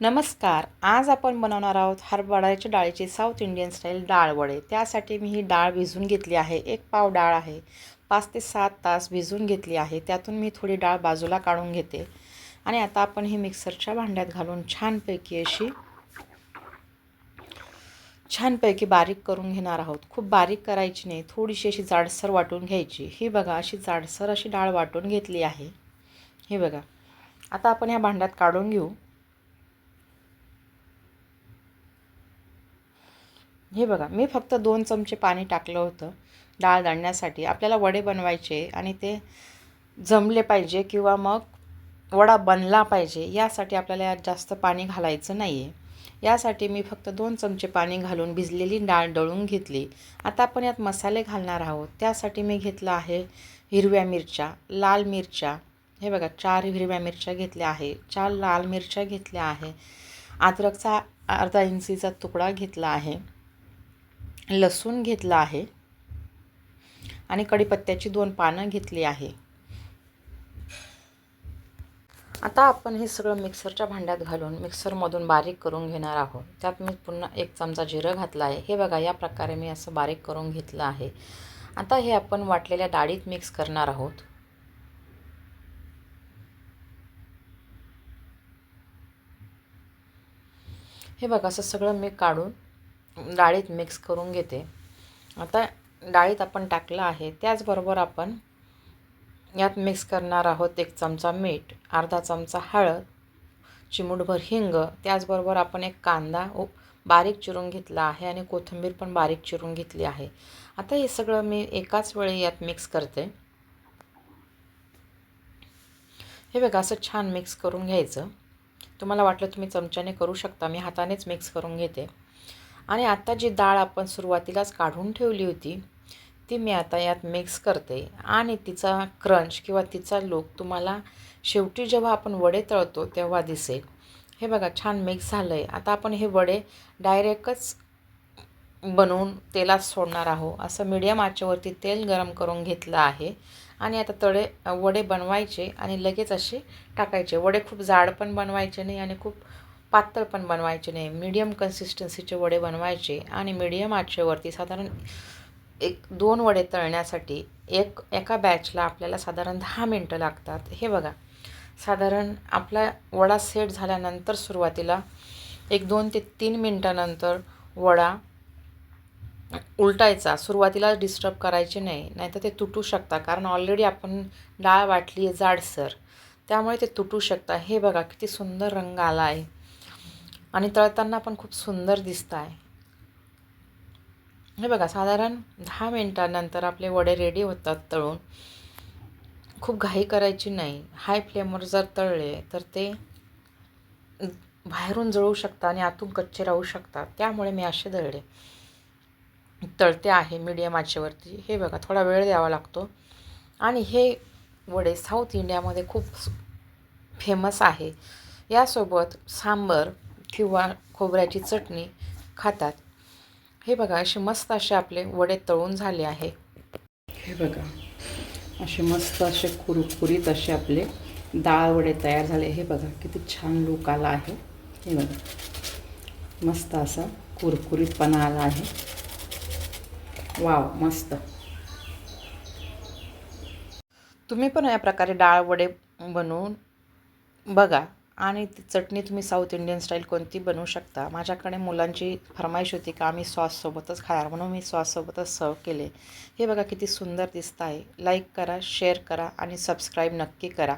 नमस्कार. आज आपण बनवणार आहोत हरभऱ्याच्या डाळीची साऊथ इंडियन स्टाईल डाळ वडे. त्यासाठी मी ही डाळ भिजून घेतली आहे. एक पाव डाळ आहे. पाच ते सात तास भिजून घेतली आहे. त्यातून मी थोडी डाळ बाजूला काढून घेते. आणि आता आपण ही मिक्सरच्या भांड्यात घालून छानपैकी अशी छानपैकी बारीक करून घेणार आहोत. खूप बारीक करायची नाही. थोडीशी अशी जाडसर वाटून घ्यायची. ही बघा अशी जाडसर अशी डाळ वाटून घेतली आहे. हे बघा. आता आपण ह्या भांड्यात काढून घेऊ. हे बघा मी फक्त दोन चमचे पाणी टाकलं होतं डाळ दाळण्यासाठी. आपल्याला वडे बनवायचे आणि ते जमले पाहिजे किंवा मग वडा बनला पाहिजे यासाठी आपल्याला यात जास्त पाणी घालायचं नाही आहे यासाठी मी फक्त दोन चमचे पाणी घालून भिजलेली डाळ दळून घेतली. आता आपण यात मसाले घालणार आहोत. त्यासाठी मी घेतलं आहे हिरव्या मिरच्या लाल मिरच्या. हे बघा चार हिरव्या मिरच्या घेतल्या आहे. चार लाल मिरच्या घेतल्या आहे. अद्रकचा अर्धा इंचीचा तुकडा घेतला आहे. लसूण घेतला आहे. आणि कढीपत्त्याची दोन पानं घेतली आहे. आता आपण हे सगळं मिक्सरच्या भांड्यात घालून मिक्सरमधून बारीक करून घेणार आहोत. त्यात मी पुन्हा एक चमचा जिरं घातला आहे. हे बघा या प्रकारे मी असं बारीक करून घेतलं आहे. आता हे आपण वाटलेल्या डाळीत मिक्स करणार आहोत. हे बघा असं सगळं मी काढून डाळीत मिक्स करून घेते. आता डाळीत आपण टाकलं आहे त्याचबरोबर आपण यात मिक्स करणार आहोत एक चमचा मीठ अर्धा चमचा हळद चिमूटभर हिंग त्याचबरोबर आपण एक कांदा बारीक चिरून घेतला आहे आणि कोथिंबीर पण बारीक चिरून घेतली आहे. आता हे सगळं मी एकाच वेळी यात मिक्स करते. हे बघा असं छान मिक्स करून घ्यायचं. तुम्हाला वाटलं तुम्ही चमच्याने करू शकता मी हातानेच मिक्स करून घेते. आणि आता जी डाळ आपण सुरुवातीलाच काढून ठेवली होती ती मी आता यात मिक्स करते. आणि तिचा क्रंच किंवा तिचा लूक तुम्हाला शेवटी जेव्हा आपण वडे तळतो तेव्हा दिसेल. हे बघा छान मिक्स झालं आहे आता आपण हे वडे डायरेक्टच बनवून तेलात सोडणार आहोत. असं मीडियम आचेवरती तेल गरम करून घेतलं आहे. आणि आता तळे वडे बनवायचे आणि लगेच असे टाकायचे. वडे खूप जाड पण बनवायचे नाही आणि खूप पातळ पण बनवायचे नाही. मीडियम कन्सिस्टन्सीचे वडे बनवायचे आणि मीडियम आचेवरती साधारण एक दोन वडे तळण्यासाठी एक एका बॅचला आपल्याला साधारण दहा मिनटं लागतात. हे बघा. साधारण आपला वडा सेट झाल्यानंतर सुरुवातीला एक दोन ते तीन मिनटानंतर वडा उलटायचा. सुरुवातीला डिस्टर्ब करायचे नाही नाहीतर ते तुटू शकता. कारण ऑलरेडी आपण डाळ वाटली आहे जाडसर. त्यामुळे ते तुटू शकता. हे बघा किती सुंदर रंग आला आहे आणि तळताना पण खूप सुंदर दिसत आहे हे बघा साधारण दहा मिनटानंतर आपले वडे रेडी होतात तळून. खूप घाई करायची नाही. हाय फ्लेमवर जर तळले तर ते बाहेरून जळू शकतात आणि आतून कच्चे राहू शकतात. त्यामुळे मी असे दळले. तळते आहे मीडियम आचेवरती. हे बघा थोडा वेळ द्यावा लागतो. आणि हे वडे साऊथ इंडियामध्ये खूप फेमस आहे. यासोबत सांबर किंवा खोबऱ्याची चटणी खातात. हे बघा असे मस्त असे आपले वडे तळून झाले आहे. हे बघा असे मस्त असे कुरकुरीत असे आपले डाळ वडे तयार झाले. हे बघा किती छान लूक आला आहे. हे बघा मस्त असा कुरकुरीतपणा आला आहे. वाव मस्त. तुम्ही पण या प्रकारे डाळ वडे बनवून बघा. आणि ती चटणी तुम्ही साऊथ इंडियन स्टाईल कोणती बनवू शकता? माझ्याकडे मुलांची फरमाईश होती का आम्ही सॉससोबतच खाणार म्हणून मी सॉससोबतच सर्व केले. हे बघा किती सुंदर दिसत आहे लाईक करा शेअर करा आणि सबस्क्राईब नक्की करा.